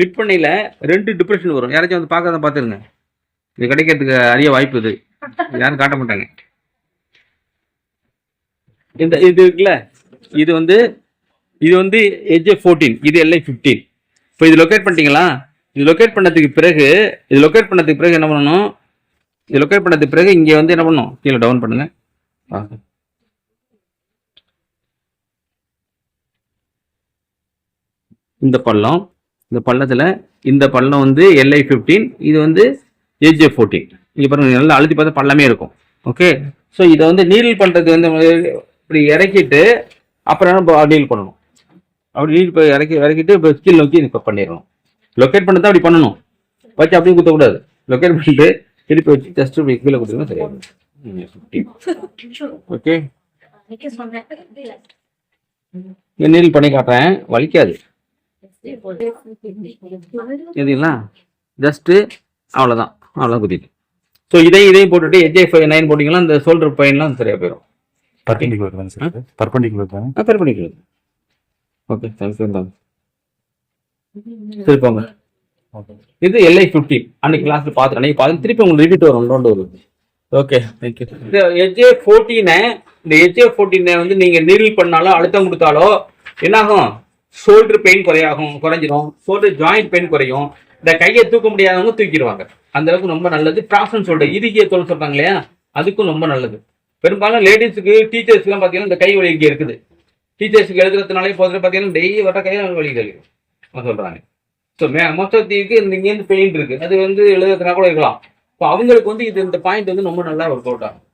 Lid பண்ணையில் ரெண்டு depression வரும். யாராச்சும் வந்து பார்க்காத பார்த்துருங்க. இது கிடைக்கிறதுக்கு அரிய வாய்ப்பு இது. யாரும் காட்ட மாட்டாங்க. இந்த இது இருக்குல்ல? இது வந்து இது வந்து எஜே ஃபோர்டீன் இது எல்ஐ ஃபிஃப்டீன் இப்போ இது லொக்கேட் பண்ணிட்டீங்களா? இது லொக்கேட் பண்ணதுக்கு பிறகு இது லொக்கேட் பண்ணதுக்கு பிறகு என்ன பண்ணணும்? இது லொக்கேட் பண்ணதுக்கு பிறகு இங்கே வந்து என்ன பண்ணணும்? கீழே டவுன் பண்ணுங்க. இந்த பள்ளம் இந்த பள்ளத்தில் இந்த பள்ளம் வந்து எல்ஐ ஃபிஃப்டீன் இது வந்து ஏஜே ஃபோர்டீன் இங்கே பாருங்க நல்லா அழுத்தி பார்த்தா பள்ளமே இருக்கும். ஓகே ஸோ இதை வந்து நீல் பண்ணுறது வந்து இப்படி இறக்கிட்டு அப்புறம் நம்ம நீல் பண்ணணும். அப்படி நீல் இப்போ இறக்கி இறக்கிட்டு இப்போ ஸ்கில் நோக்கி இப்போ பண்ணிடணும். லொக்கேட் பண்ணதான் அப்படி பண்ணணும். வச்சு அப்படியே குத்தக்கூடாது. லொக்கேட் பண்ணிட்டு திருப்பி வச்சு ஜஸ்ட் இப்படி கீழே கொடுத்தீங்கன்னா சரியாகும் ஓகே நீல் பண்ணி காட்டுறேன். வலிக்காது. எதுங்களா ஜஸ்ட்டு அவ்வளோதான் அவ்வளோதான் குத்திட்டு ஸோ இதையும் இதையும் போட்டுட்டு எஜே ஃபைவ் நைன் போட்டிங்கன்னா இந்த ஷோல்டர் பெயின்லாம் சரியாக போயிடும் பர்பண்டிகுலர் தானே சார் பர்பண்டிகுலர் தானே? ஆ சரி பண்ணிக்கிறது ஓகே தேங்க்யூ தான் சரி போங்க இது எல்ஐ ஃபிஃப்டி அன்னைக்கு கிளாஸ்ல பார்த்துட்டு அன்னைக்கு பார்த்து திருப்பி உங்களுக்கு ரிப்பீட் வரும். ரவுண்ட் வரும் ஓகே தேங்க்யூ இந்த எஜே ஃபோர்டீனை இந்த எஜே ஃபோர்டீனை வந்து நீங்க நீரில் பண்ணாலோ அழுத்தம் கொடுத்தாலோ என்னாகும்? ஷோல்டர் பெயின் குறையாகும் குறைஞ்சிரும். ஷோல்டர் ஜாயிண்ட் பெயின் குறையும். இந்த கையை தூக்க முடியாதவங்க தூக்கிடுவாங்க. அந்த அளவுக்கு ரொம்ப நல்லது. ப்ராப்ஷன் ஷோல்டர் இறுகிய தோல் சொல்றாங்க இல்லையா? அதுக்கும் ரொம்ப நல்லது. பெரும்பாலும் லேடிஸுக்கு டீச்சர்ஸ்க்குலாம் பார்த்தீங்கன்னா இந்த கை வலி இங்கே இருக்குது. டீச்சர்ஸுக்கு எழுதுறதுனாலே போதில் பார்த்தீங்கன்னா டெய்லி வர கையில் வலி கழிவு சொல்றாங்க. ஸோ மே மோஸ்ட் ஆஃப் தீக்கு இந்த இங்கேருந்து பெயின் இருக்கு. அது வந்து எழுதுறதுனா கூட இருக்கலாம். இப்போ அவங்களுக்கு வந்து இது இந்த பாயிண்ட் வந்து ரொம்ப நல்லா ஒர்க் அவுட் ஆகும்.